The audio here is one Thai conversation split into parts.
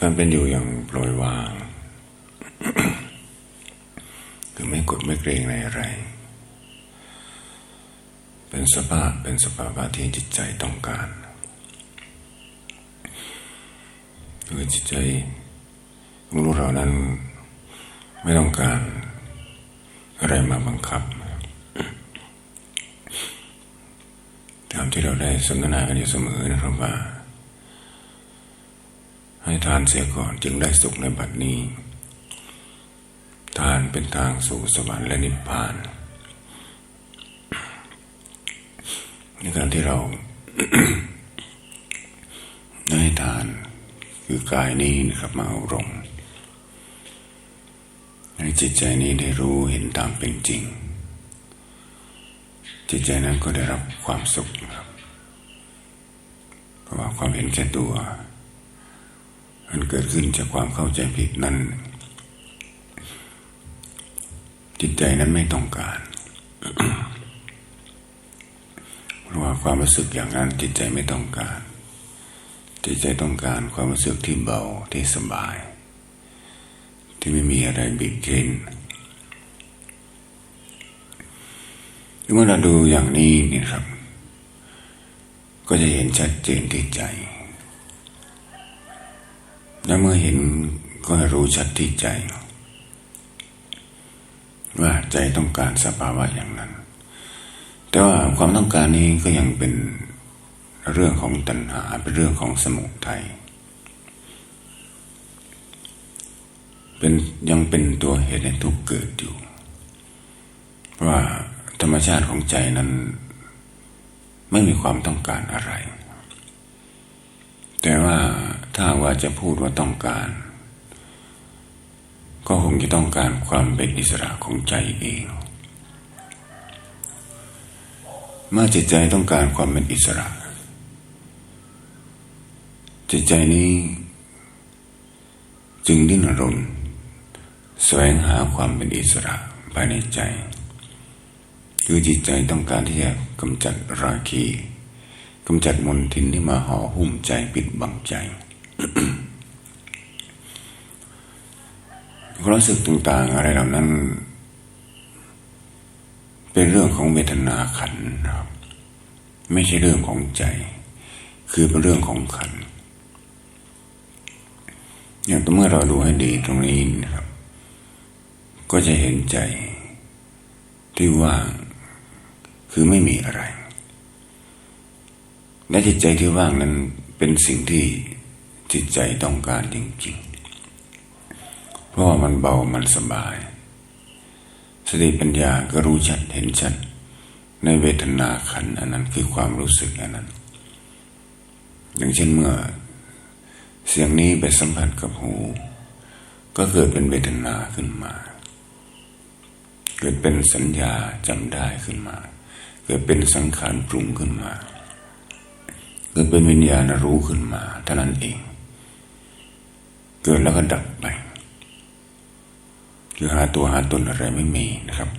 การเป็นอยู่อย่างปล่อยวาง คือไม่กดไม่เกรงในอะไร เป็นสภาพเป็นสภาวะที่จิตใจต้องการคือจิตใจของเรานั้นไม่ต้องการอะไรมาบังคับตามที่เราได้สนทนากันอยู่เสมอนะครับว่า ให้ทานเสียก่อนจึงได้สุขในบัดนี้ ทานเป็นทางสู่สวรรค์และนิพพานในการที่เราได้ทานคือกายนี้นะครับมาเอารงให้จิตใจนี้ได้รู้เห็นตามเป็นจริง จิตใจนั้นก็ได้รับความสุขครับ เพราะว่าความเห็นแก่ตัว มันเกิดขึ้นจากความเข้าใจผิดนั้น จิตใจนั้นไม่ต้องการเพราะว่าความรู้สึกอย่างนั้นจิตใจไม่ต้องการ จิตใจต้องการความรู้สึกที่เบาที่สบาย ที่ไม่มีอะไรบีบเค้นเมื่อเราดูอย่างนี้นี่ครับ ก็จะเห็นชัดเจนที่ใจ และเมื่อเห็นก็รู้ชัดที่ใจ ว่าใจต้องการสภาวะอย่างนั้น แต่ว่าความต้องการนี้ก็ยังเป็นเรื่องของตัณหาเป็นเรื่องของสมุทัยเป็นยังเป็นตัวเหตุให้ทุกข์เกิดอยู่เพราะว่าธรรมชาติของใจนั้น ไม่มีความต้องการอะไร แต่ว่า ถ้าว่าจะพูดว่าต้องการ ก็คงจะต้องการความเป็นอิสระของใจเองเมื่อจิตใจต้องการความเป็นอิสระ จิตใจนี้ จึงดิ้นรนแสวงหาความเป็นอิสระภายในใจ คือจิตใจต้องการที่จะกำจัดราคีกำจัดมลทินที่มาห่อหุ้มใจปิดบังใจ ความรู้สึกต่างๆ อะไรเหล่านั้น เป็นเรื่องของเวทนาขันนะครับ ไม่ใช่เรื่องของใจ คือเป็นเรื่องของขัน อย่างเมื่อเราดูให้ดีตรงนี้นะครับ ก็จะเห็นใจ ที่ว่างคือไม่มีอะไรและจิตใจที่ว่างนั้นเป็นสิ่งที่ จิตใจต้องการจริงๆ เพราะามันเบามันสบาย สติปัญญาก็รู้ชัดเห็นชัด ในเวทนาขันอันนั้นคือความรู้สึกอันนั้น อย่างเช่นเมื่อ เสียงนี้ไปสัมผัสกับหู ก็เกิดเป็นเวทนาขึ้นมา เกิดเป็นสัญญาจำได้ขึ้นมา เกิดเป็นสังขารปรุงขึ้นมาเกิดเป็นวิญญาณรู้ขึ้นมาเท่านั้นเอง เกิดแล้วก็ดับไปคือหาตัวหาตนอะไรไม่มีนะครับ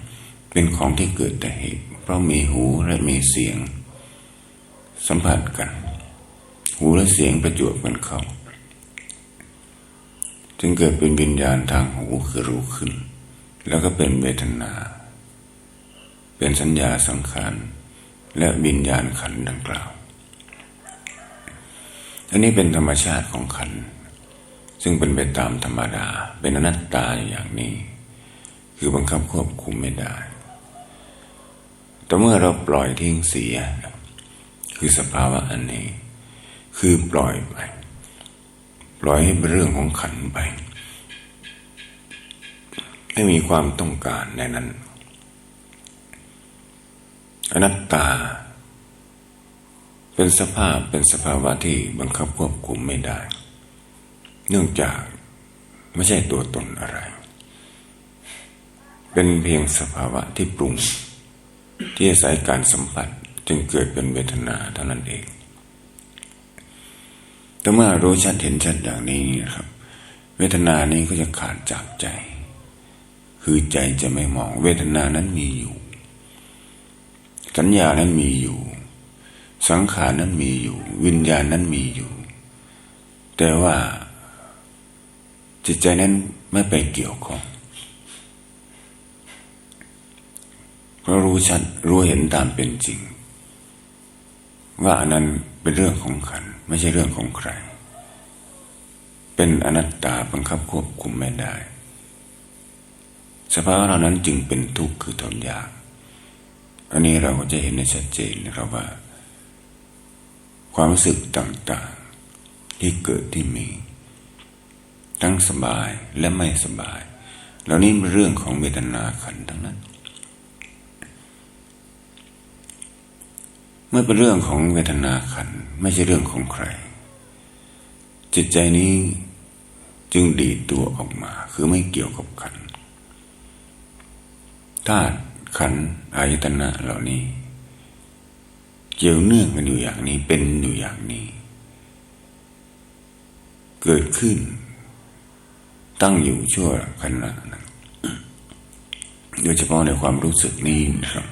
เป็นของที่เกิดแต่เหตุ เพราะมีหูและมีเสียง สัมผัสกัน หูและเสียงประจวบกันเข้าจึงเกิดเป็นวิญญาณทางหูคือรู้ขึ้น แล้วก็เป็นเวทนา เป็นสัญญาสังขารและวิญญาณขันดังกล่าว อันนี้เป็นธรรมชาติของขันธ์ ซึ่งเป็นไปตามธรรมดา เป็นอนัตตาอย่างนี้ คือบังคับควบคุมไม่ได้ แต่เมื่อเราปล่อยทิ้งเสีย คือสภาวะอันนี้ คือปล่อยไป ปล่อยให้เป็นเรื่องของขันไป ไม่มีความต้องการในนั้น อนัตตา เป็นสภาพเป็นสภาวะที่บังคับควบคุมไม่ได้ เนื่องจากไม่ใช่ตัวตนอะไร เป็นเพียงสภาวะที่ปรุง ที่อาศัยการสัมผัสจึงเกิดเป็นเวทนาเท่านั้นเอง แต่เมื่อรู้ชัดเห็นชัดอย่างนี้นะครับ เวทนานี้ก็จะขาดจากใจ คือใจจะไม่มองเวทนานั้นมีอยู่ สัญญานั้นมีอยู่ สังขารนั้นมีอยู่ วิญญาณนั้นมีอยู่ แต่ว่า จิตใจนั้นไม่ไปเกี่ยวข้องเพราะรู้ชัดรู้เห็นตามเป็นจริง ว่าอันนั้นเป็นเรื่องของขันไม่ใช่เรื่องของใคร เป็นอนัตตาบังคับควบคุมไม่ได้สภาวะเหล่านั้นจึงเป็นทุกข์คือทนยาก อันนี้เราก็จะเห็นในชัดเจนนะครับว่า ความรู้สึกต่างๆ ที่เกิดที่มี ทั้งสบายและไม่สบาย เหล่านี้เป็นเรื่องของเวทนาขันทั้งนั้น เมื่อเป็นเรื่องของเวทนาขันไม่ใช่เรื่องของใคร จิตใจนี้จึงดีตัวออกมา คือไม่เกี่ยวกับขันธาตุขันอายตนะเหล่านี้ เกี่ยวเนื่องกันอยู่อย่างนี้เป็นอยู่อย่างนี้ เกิดขึ้น ตั้งอยู่ชั่วขณะนั้นโดยเฉพาะในความรู้สึกนี้นะครับ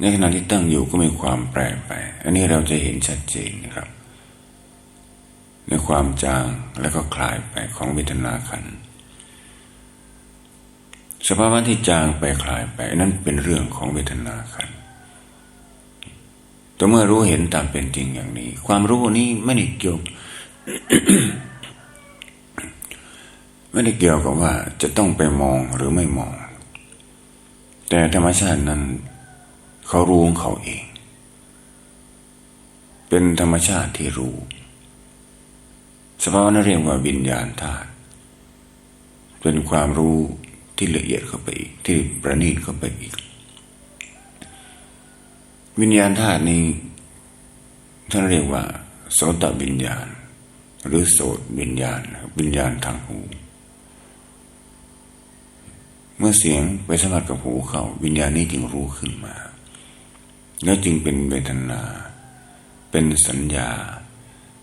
ในขณะที่ตั้งอยู่ก็มีความแปรไป อันนี้เราจะเห็นชัดเจนนะครับ ในความจางและก็คลายไปของเวทนาขันสภาวะที่จางไปคลายไปนั่นเป็นเรื่องของเวทนาขันแต่เมื่อรู้เห็นตามเป็นจริงอย่างนี้ ความรู้นี้ไม่ได้เกี่ยว ไม่ได้เกี่ยวกับว่าจะต้องไปมองหรือไม่มอง แต่ธรรมชาตินั้น เขารู้ของเขาเอง เป็นธรรมชาติที่รู้ สภาวะนั้นเรียกว่าวิญญาณธาตุเป็นความรู้ที่ละเอียดเข้าไปอีก ที่ประณีตเข้าไปอีก วิญญาณธาตุนี้ท่านเรียกว่า โสตวิญญาณ หรือโสตวิญญาณ วิญญาณทางหู เมื่อเสียงไปสัมผัสกับหูเขาวิญญาณนี้จึงรู้ขึ้นมา แล้วจึงเป็นเวทนา เป็นสัญญา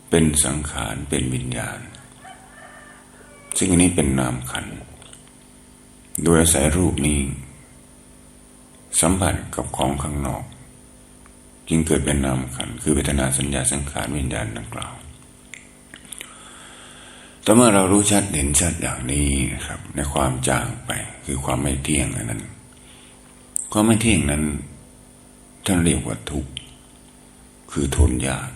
เป็นสังขารเป็นวิญญาณ ซึ่งอันนี้เป็นนามขันโดยอาศัยรูปนี้ สัมผัสกับของข้างนอก จึงเกิดเป็นนามขันคือเวทนาสัญญาสังขารวิญญาณดังกล่าว แต่เมื่อเรารู้ชัดเห็นชัดอย่างนี้นะครับ ในความจางไปคือความไม่เที่ยงนั้น ความไม่เที่ยงนั้นท่านเรียกว่าทุกข์คือทนยาก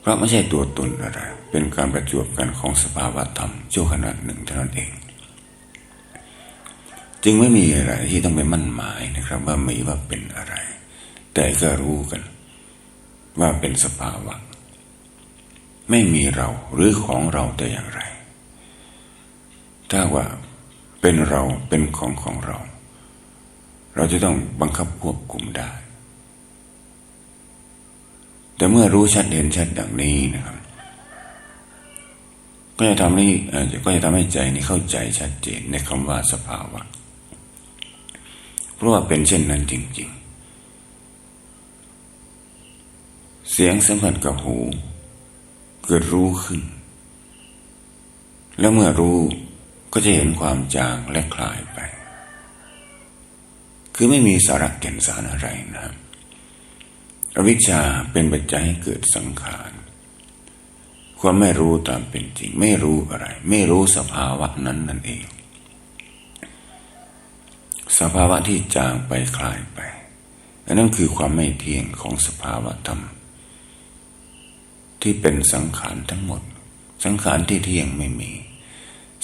เพราะไม่ใช่ตัวตนอะไร เป็นการประจวบกันของสภาวะธรรมชั่วขณะหนึ่งเท่านั้นเอง จึงไม่มีอะไรที่ต้องไปมั่นหมายนะครับ ว่ามีว่าเป็นอะไร แต่ก็รู้กัน ว่าเป็นสภาวะ ไม่มีเราหรือของเราแต่อย่างไร ถ้าว่าเป็นเราเป็นของของเรา เราจะต้องบังคับควบคุมได้ แต่เมื่อรู้ชัดเห็นชัดดังนี้นะครับ ก็จะทำให้ก็จะทำให้ใจนี้เข้าใจชัดเจนในคำว่าสภาวะ เพราะว่าเป็นเช่นนั้นจริง ๆ เสียงสัมผัสกับหู เกิดรู้ขึ้น แล้วเมื่อรู้ก็จะเห็นความจางและคลายไป คือไม่มีสาระแก่นสารอะไรนะครับอวิชชาเป็นปัจจัยให้เกิดสังขาร ความไม่รู้ตามเป็นจริง ไม่รู้อะไร ไม่รู้สภาวะนั้นนั่นเอง สภาวะที่จางไปคลายไปอันนั้นคือความไม่เที่ยงของสภาวะธรรม ที่เป็นสังขารทั้งหมด สังขารที่เที่ยงไม่มี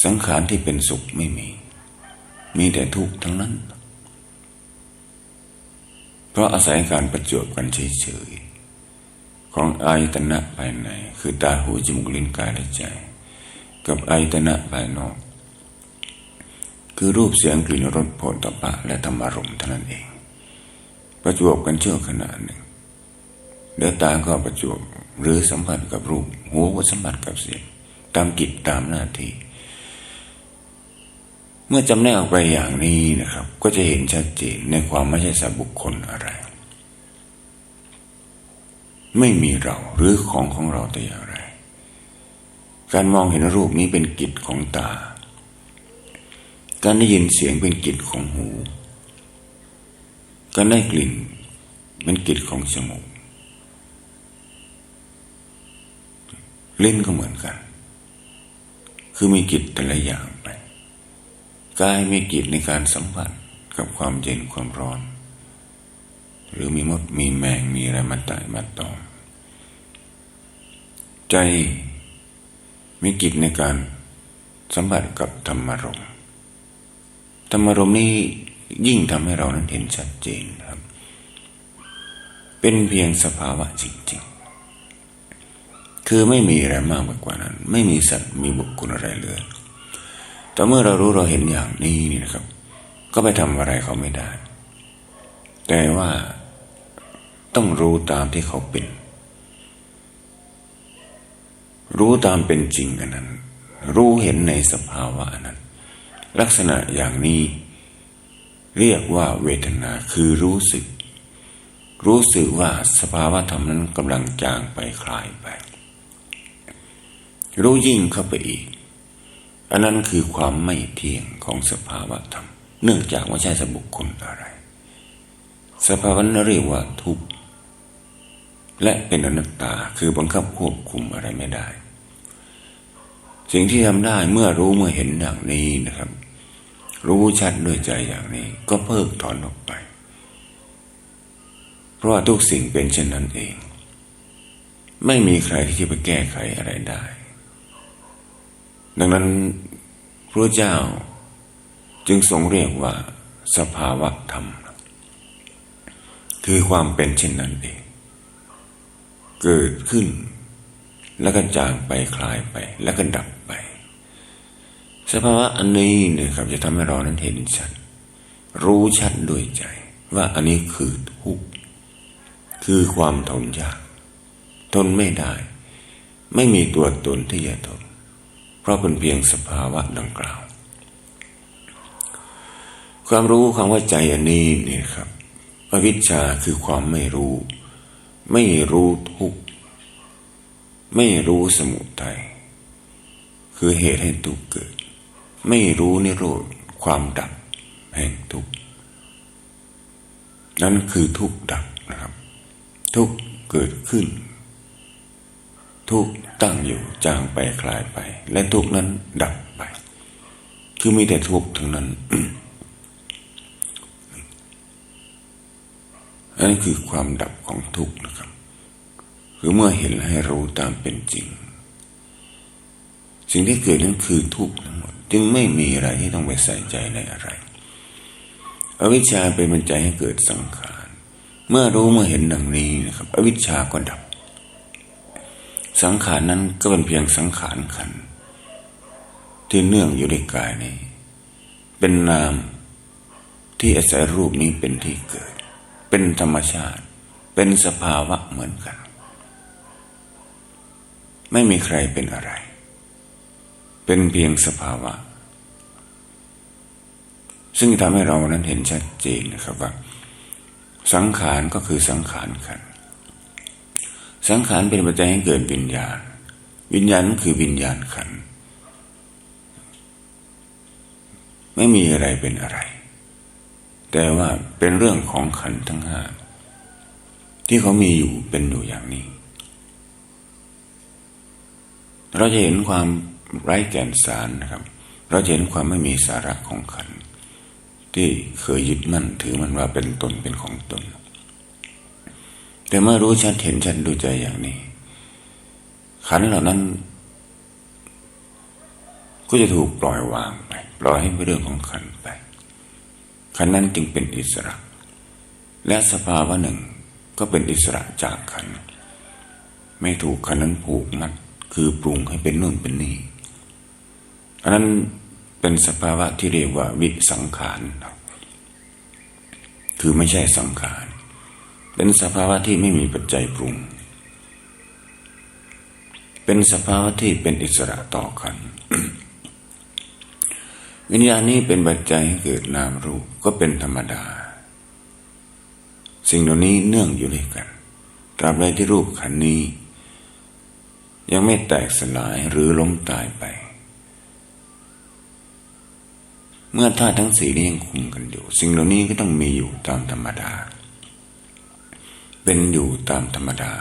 สังขารที่เป็นสุขไม่มี มีแต่ทุกข์ทั้งนั้น เพราะอาศัยการประจวบกันเฉยๆของอายตนะภายใน คือตาหูจมูกลิ้นกายและใจ กับอายตนะภายนอก คือรูปเสียงกลิ่นรสโผฏฐัพพะและธรรมารมณ์เท่านั้นเอง ประจวบกันเชื่อขนาดหนึ่งเดี๋ยวตาก็ประจวบ หรือสัมผัสกับรูปหูก็สัมผัสกับเสียง ตามกิจตามหน้าที่ เมื่อจำแนกออกไปอย่างนี้นะครับ ก็จะเห็นชัดเจนในความไม่ใช่สัตว์บุคคลอะไร ไม่มีเราหรือของของเราแต่อย่างไร การมองเห็นรูปนี้เป็นกิจของตา การได้ยินเสียงเป็นกิจของหู การได้กลิ่นเป็นกิจของจมูก เลิ้นก็เหมือนกัน คือมีกิจแต่ละอย่างไปกายมีกิจในการสัมผัสกับความเย็นความร้อน หรือมีมดมีแมงมีอะไรมาไต่มาตอมใจมีกิจในการสัมผัสกับธรรมารมธรรมารมนี้ยิ่งทำให้เรานั้นเห็นชัดเจนครับ เป็นเพียงสภาวะจริงๆ คือไม่มีอะไรมากไปกว่านั้น ไม่มีสัตว์มีบุคคลอะไรเลยแต่เมื่อเรารู้เราเห็นอย่างนี้นี่นะครับ ก็ไปทำอะไรเขาไม่ได้ แต่ว่าต้องรู้ตามที่เขาเป็น รู้ตามเป็นจริงอันนั้น รู้เห็นในสภาวะนั้น ลักษณะอย่างนี้เรียกว่าเวทนาคือรู้สึก รู้สึกว่าสภาวะธรรมนั้นกำลังจางไปคลายไป รู้ยิ่งเข้าไปอีก อันนั้นคือความไม่เที่ยงของสภาวะธรรม เนื่องจากว่าใช่สบุคคลอะไร สภาวะนั้นเรียกว่าทุกข์และเป็นอนัตตาคือบังคับควบคุมอะไรไม่ได้ สิ่งที่ทำได้เมื่อรู้เมื่อเห็นอย่างนี้นะครับ รู้ชัดด้วยใจอย่างนี้ ก็เพิกถอนออกไป เพราะว่าทุกสิ่งเป็นเช่นนั้นเอง ไม่มีใครที่จะไปแก้ไขอะไรได้ ดังนั้นพระเจ้าจึงทรงเรียกว่าสภาวะธรรม คือความเป็นเช่นนั้นเอง เกิดขึ้น แล้วก็จางไปคลายไป แล้วก็ดับไป สภาวะอันนี้เนี่ยครับจะทำให้เรานั้นเห็นชัด รู้ชัดด้วยใจ ว่าอันนี้คือทุกข์คือความทนยาก ทนไม่ได้ ไม่มีตัวตนที่จะทน เพราะเป็นเพียงสภาวะดังกล่าว ความรู้ความว่าใจอันนี้เนี่ยครับอวิชชาคือความไม่รู้ ไม่รู้ทุกข์ไม่รู้สมุทัยคือเหตุให้ทุกข์เกิด ไม่รู้นิโรธความดับแห่งทุกข์นั่นคือทุกข์ดับนะครับ ทุกข์เกิดขึ้น ทุกข์ ตั้งอยู่จางไปคลายไป และทุกนั้นดับไป คือมีแต่ทุกข์ทั้งนั้นอันนี้คือความดับของทุกข์นะครับ คือเมื่อเห็นให้รู้ตามเป็นจริง สิ่งที่เกิดนั้นคือทุกข์ทั้งหมด จึงไม่มีอะไรที่ต้องไปใส่ใจในอะไร อวิชชาเป็นปัจจัยให้เกิดสังขาร เมื่อรู้เมื่อเห็นดังนี้นะครับ อวิชชาก็ดับ สังขารนั้นก็เป็นเพียงสังขารขันที่เนื่องอยู่ในกายนี้ เป็นนามที่อาศัยรูปนี้เป็นที่เกิด เป็นธรรมชาติ เป็นสภาวะเหมือนกัน ไม่มีใครเป็นอะไร เป็นเพียงสภาวะ ซึ่งทำให้เรานั้นเห็นชัดเจนนะครับว่า สังขารก็คือสังขารขัน สังขารเป็นปัจจัยให้เกิดวิญญาณ วิญญาณก็คือวิญญาณขัน ไม่มีอะไรเป็นอะไร แต่ว่าเป็นเรื่องของขันทั้งห้าที่เขามีอยู่เป็นอยู่อย่างนี้ เราจะเห็นความไร้แก่นสารนะครับ เราจะเห็นความไม่มีสาระของขัน ที่เคยยึดมั่นถือมันว่าเป็นตนเป็นของตน แต่เมื่อรู้ชัดเห็นชัดดูใจอย่างนี้ ขันเหล่านั้น ก็จะถูกปล่อยวางไปปล่อยให้เป็นเรื่องของขันไป ขันนั้นจึงเป็นอิสระ และสภาวะหนึ่งก็เป็นอิสระจากขัน ไม่ถูกขันนั้นผูกมัด คือปรุงให้เป็นนู่นเป็นนี่อันนั้นเป็นสภาวะที่เรียกว่าวิสังขาร คือไม่ใช่สังขาร เป็นสภาวะที่ไม่มีปัจจัยปรุง เป็นสภาวะที่เป็นอิสระต่อกัน วิญญาณนี้เป็นปัจจัยให้เกิดนามรูปก็เป็นธรรมดา สิ่งเหล่านี้เนื่องอยู่ด้วยกัน ตราบใดที่รูปขันนี้ ยังไม่แตกสลายหรือล้มตายไป เมื่อธาตุทั้งสี่นี้ยังคุมกันอยู่ สิ่งเหล่านี้ก็ต้องมีอยู่ตามธรรมดา เป็นอยู่ตามธรรมดา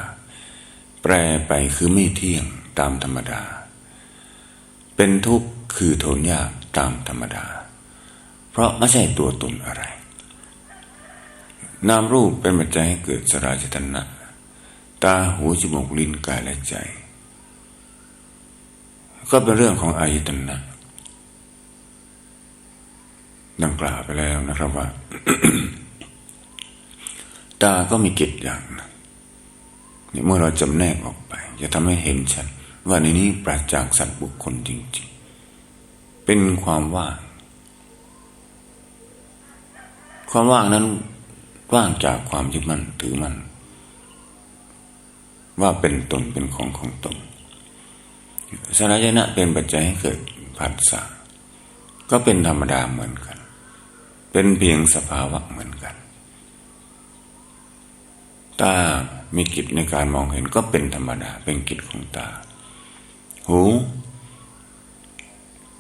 แปรไปคือไม่เที่ยงตามธรรมดา เป็นทุกข์คือทนยากตามธรรมดา เพราะไม่ใช่ตัวตนอะไร นามรูปเป็นปัจจัยให้เกิดสราชตนะ ตาหูจมูกลิ้นกายและใจ ก็เป็นเรื่องของอายตนะดังกล่าวไปแล้วนะครับว่า ตาก็มีกิจอย่างนึงเนี่ยเมื่อเราจำแนกออกไป จะทำให้เห็นชัดว่าในนี้ปราศจากสัตว์บุคคลจริง ๆ เป็นความว่าง ความว่างนั้นว่างจากความยึดมั่นถือมั่นว่าเป็นตนเป็นของของตนสลายนะเป็นปัจจัยให้เกิดผัสสะก็เป็นธรรมดาเหมือนกัน เป็นเพียงสภาวะเหมือนกัน ตา มีกิจในการมองเห็นก็เป็นธรรมดา เป็นกิจของตา หู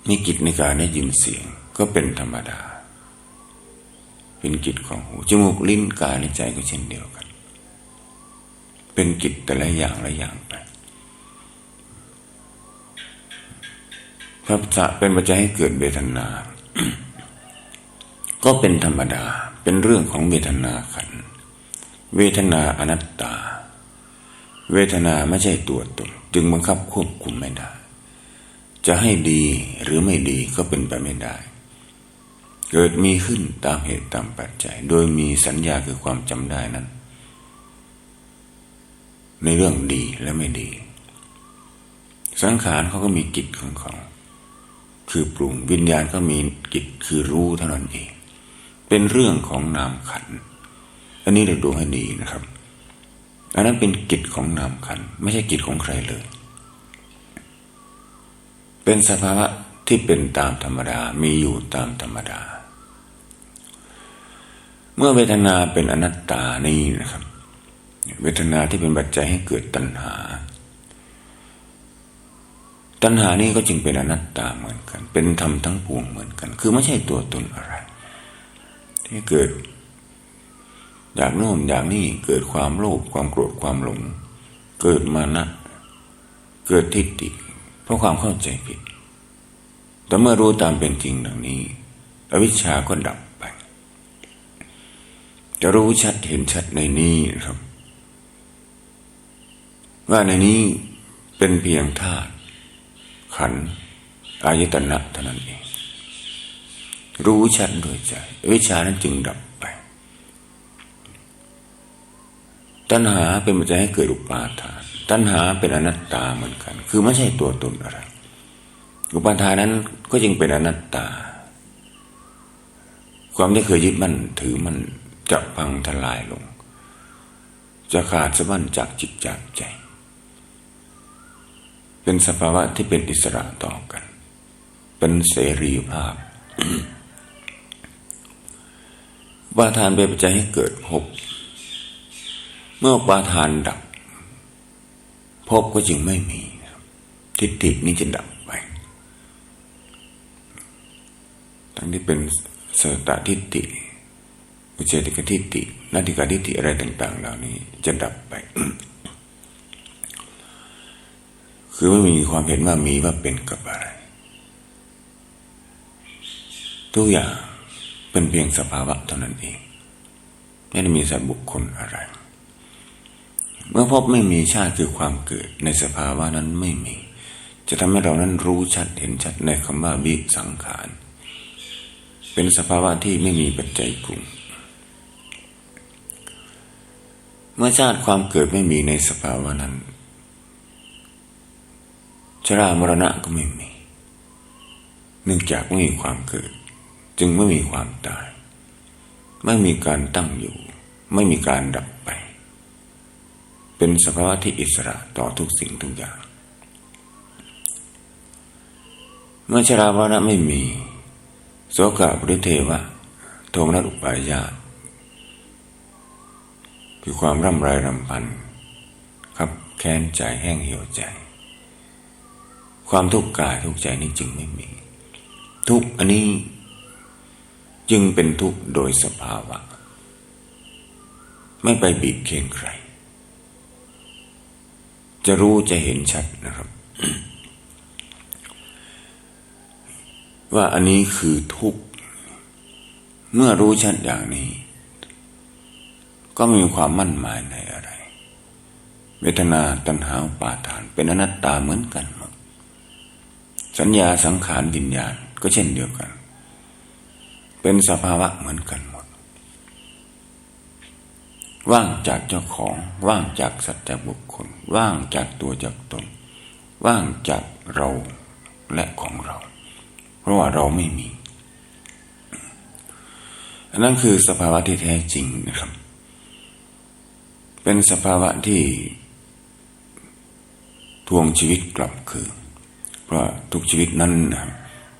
มีกิจในการได้ยินเสียง ก็เป็นธรรมดา เป็นกิจของหู จมูก ลิ้น กายและใจก็เช่นเดียวกัน เป็นกิจแต่ละอย่างละอย่างไปพระจะเป็นปัจจัยให้เกิดเวทนา ก็เป็นธรรมดา เป็นเรื่องของเวทนาขันธ์ เวทนาอนัตตา เวทนาไม่ใช่ตัวตน จึงบังคับควบคุมไม่ได้ จะให้ดีหรือไม่ดีก็เป็นไปไม่ได้ เกิดมีขึ้นตามเหตุตามปัจจัย โดยมีสัญญาคือความจำได้นั้น ในเรื่องดีและไม่ดี สังขารเขาก็มีกิจของเขา คือปรุงวิญญาณก็มีกิจคือรู้เท่านั้นเอง เป็นเรื่องของนามขันธ์ อันนี้เราดูให้ดีนะครับ อันนั้นเป็นกิจของนามขันไม่ใช่กิจของใครเลย เป็นสภาวะที่เป็นตามธรรมดา มีอยู่ตามธรรมดา เมื่อเวทนาเป็นอนัตตานี่นะครับ เวทนาที่เป็นปัจจัยให้เกิดตัณหา ตัณหานี่ก็จึงเป็นอนัตตาเหมือนกัน เป็นธรรมทั้งปวงเหมือนกัน คือไม่ใช่ตัวตนอะไร ที่เกิด อยากโน่นอยากนี่เกิดความโลภความโกรธความหลง เกิดมานะ เกิดทิฏฐิเพราะความเข้าใจผิด แต่เมื่อรู้ตามเป็นจริงดังนี้อวิชชาก็ดับไป จะรู้ชัดเห็นชัดในนี้ครับ ว่าในนี้เป็นเพียงธาตุขันธ์อายตนะเท่านั้นเอง รู้ชัดโดยใจอวิชชานั้นจึงดับไป ตัณหาเป็นปัจจัยให้เกิดอุปาทาน ตัณหาเป็นอนัตตาเหมือนกัน คือไม่ใช่ตัวตนอะไร อุปาทานนั้นก็จึงเป็นอนัตตา ความที่เคยยึดมั่นถือมันจะพังทลายลง จะขาดสะบั้นจากจิตจากใจ เป็นสภาวะที่เป็นอิสระต่อกัน เป็นเสรีภาพอุปาทานเป็นปัจจัยให้เกิดภพ เมื่อปาทานดับภพก็จึงไม่มีทิฏฐินี้จะดับไป ทั้งที่เป็นสตทิฏฐิอุเฉติกทิฏฐินาทิกาทิฏฐิอะไรต่าง ๆ เหล่านี้จะดับไป คือไม่มีความเห็นว่ามีว่าเป็นกับอะไร ทุกอย่างเป็นเพียงสภาวะเท่านั้นเอง ไม่ได้มีสัตบุคคลอะไร เมื่อพบไม่มีชาติคือความเกิดในสภาวะนั้นไม่มี จะทำให้เรานั้นรู้ชัดเห็นชัดในคำว่าวิสังขาร เป็นสภาวะที่ไม่มีปัจจัยปรุง เมื่อชาติความเกิดไม่มีในสภาวะนั้น ชรามรณะก็ไม่มี เนื่องจากไม่มีความเกิด จึงไม่มีความตาย ไม่มีการตั้งอยู่ ไม่มีการดับไป เป็นสภาวะที่อิสระต่อทุกสิ่งทุกอย่าง เมื่อชรามระไม่มีโสกะปริเทวะ โทมนัสอุปายาตคือความร่ำไรรำพันครับแค้นใจแห้งเหี่ยวใจ ความทุกข์กายทุกข์ใจนี้จึงไม่มี ทุกอันนี้จึงเป็นทุกข์โดยสภาวะ ไม่ไปบีบเคียงใคร จะรู้จะเห็นชัดนะครับ ว่าอันนี้คือทุกข์ เมื่อรู้ชัดอย่างนี้ ก็มีความมั่นหมายในอะไร เวทนาตัณหาปาทาน เป็นอนัตตาเหมือนกันหมดสัญญาสังขารวิญญาณก็เช่นเดียวกัน เป็นสภาวะเหมือนกันหมด ว่างจากเจ้าของ ว่างจากสัจจบุค ล ว่างจากตัวจากตน ว่างจากเราและของเรา เพราะว่าเราไม่มี อันนั้นคือสภาวะที่แท้จริงนะครับ เป็นสภาวะที่ทวงชีวิตกลับคืนเพราะทุกชีวิตนั้นนะ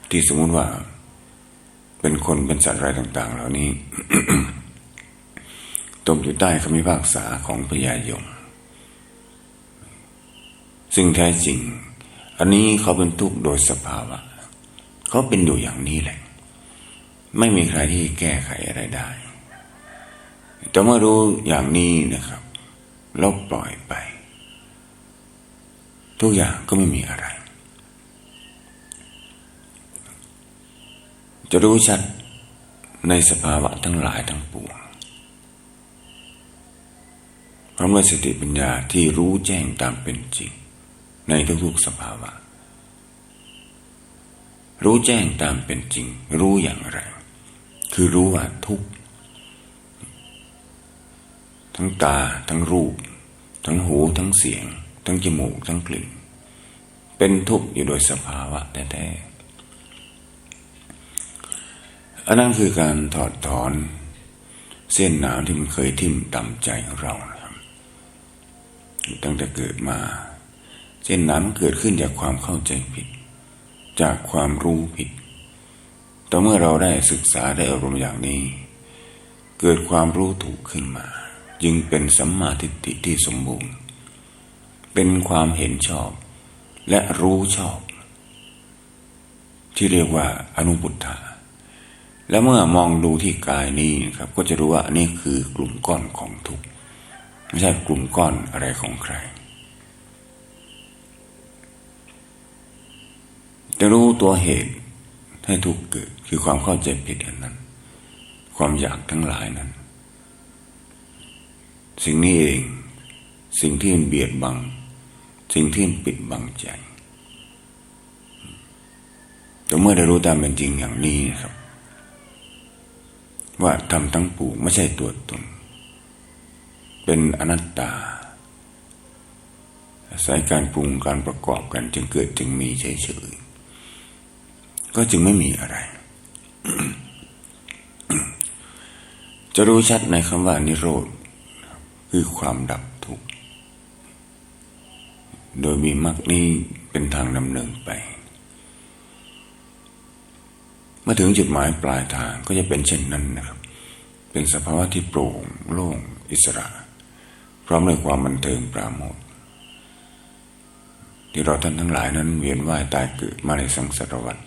ที่สมมุติว่า เป็นคนเป็นสัตว์อะไรต่าง ๆ เหล่านี้ตกอยู่ใต้คำพิพากษาของพญายม ซึ่งแท้จริง อันนี้เขาเป็นทุกข์โดยสภาวะ เขาเป็นอยู่อย่างนี้แหละ ไม่มีใครที่แก้ไขอะไรได้ แต่เมื่อรู้อย่างนี้นะครับล้วปล่อยไป ทุกอย่างก็ไม่มีอะไร จะรู้ชัดในสภาวะทั้งหลายทั้งปวงพร้อมด้วยสติปัญญาที่รู้แจ้งตามเป็นจริง ในทุกๆสภาวะ รู้แจ้งตามเป็นจริง รู้อย่างไร คือรู้ว่าทุกทั้งตาทั้งรูป ทั้งหูทั้งเสียง ทั้งจมูกทั้งกลิ่น เป็นทุกข์อยู่โดยสภาวะแท้ๆอันนั้นคือการถอดถอนเส้นหนาวที่มันเคยทิ่มต่ำใจของเรานะครับตั้งแต่เกิดมา เส้นหนาวมันเกิดขึ้นจากความเข้าใจผิด จากความรู้ผิด แต่เมื่อเราได้ศึกษาได้อารมณ์อย่างนี้ เกิดความรู้ถูกขึ้นมา จึงเป็นสัมมาทิฏฐิที่สมบูรณ์ เป็นความเห็นชอบ และรู้ชอบ ที่เรียกว่าอนุบุตธาแล้วเมื่อมองดูที่กายนี้ครับ ก็จะรู้ว่านี่คือกลุ่มก้อนของทุกข์ไม่ใช่กลุ่มก้อนอะไรของใคร จะรู้ตัวเหตุให้ทุกข์เกิดคือความเข้าใจผิดอันนั้น ความอยากทั้งหลายนั้น สิ่งนี้เอง สิ่งที่มันเบียดบัง สิ่งที่มันปิดบังใจแต่เมื่อได้รู้ตามเป็นจริงอย่างนี้นครับ ว่าทำทั้งปวงไม่ใช่ตัวตน เป็นอนัตตาอาศัยการปรุงการประกอบกันจึงเกิดจึงมีเฉยๆ ก็จึงไม่มีอะไร จะรู้ชัดในคำว่านิโรธ คือความดับทุกข์ โดยมีมรรคนี้เป็นทางดำเนินไปเมื่อถึงจุดหมายปลายทางก็จะเป็นเช่นนั้นนะครับ เป็นสภาวะที่โปร่งโล่งอิสระ พร้อมด้วยความบันเทิงปราโมทที่เราท่านทั้งหลายนั้นเวียนว่ายตายเกิดมาในสังสารวัฏ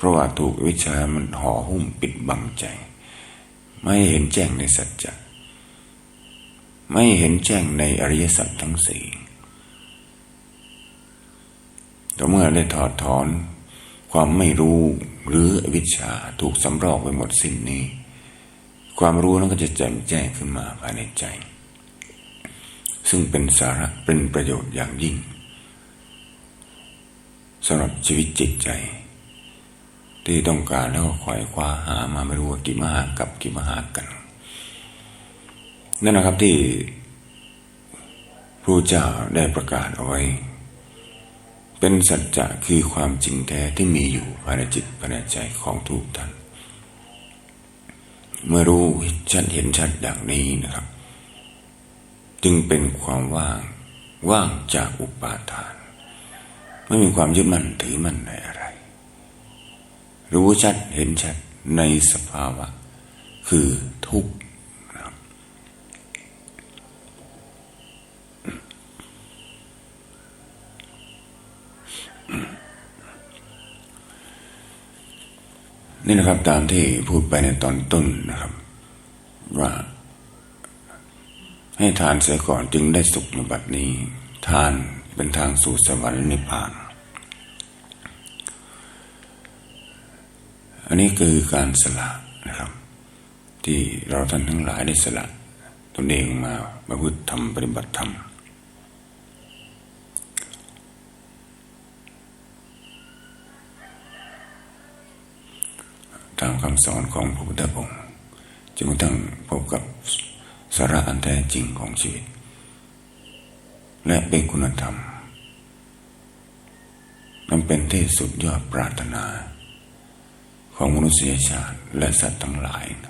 เพราะว่าถูกวิชามันห่อหุ้มปิดบังใจ ไม่เห็นแจ้งในสัจจะไม่เห็นแจ้งในอริยสัจทั้งสี่แต่เมื่อได้ถอดถอนความไม่รู้หรืออวิชชาถูกสำรอกไปหมดสิ้นนี้ ความรู้นั้นก็จะแจ่มแจ้งขึ้นมาภายในใจ ซึ่งเป็นสาระเป็นประโยชน์อย่างยิ่งสำหรับชีวิตจิตใจ ที่ต้องการแล้วก็คอยคว้าหามาไม่รู้ว่ากี่มหากับกี่มหากัน นั่นนะครับที่พระเจ้าได้ประกาศเอาไว้ เป็นสัจจะคือความจริงแท้ที่มีอยู่ภายในจิตภายในใจของทุกท่าน เมื่อรู้ชัดเห็นชัดอย่างนี้นะครับ จึงเป็นความว่างว่างจากอุปาทาน ไม่มีความยึดมั่นถือมั่นในอะไร รู้ชัดเห็นชัดในสภาวะ คือทุกข์นี่นะครับตามที่พูดไปในตอนต้นนะครับ ว่า ให้ทานเสียก่อนจึงได้สุขในบัดนี้ ทานเป็นทางสู่สวรรค์นิพพาน อันนี้คือการสละนะครับ ที่เราท่านทั้งหลายได้สละตนเองมาประพฤติธรรมปฏิบัติธรรมตามคำสอนของพระพุทธองค์จนกระทั่งพบกับสาระอันแท้จริงของชีวิต และเป็นคุณธรรมนันเป็นที่สุดยอดปรารถนา ของมนุษยชาติและสัตว์ทั้งหลายนะ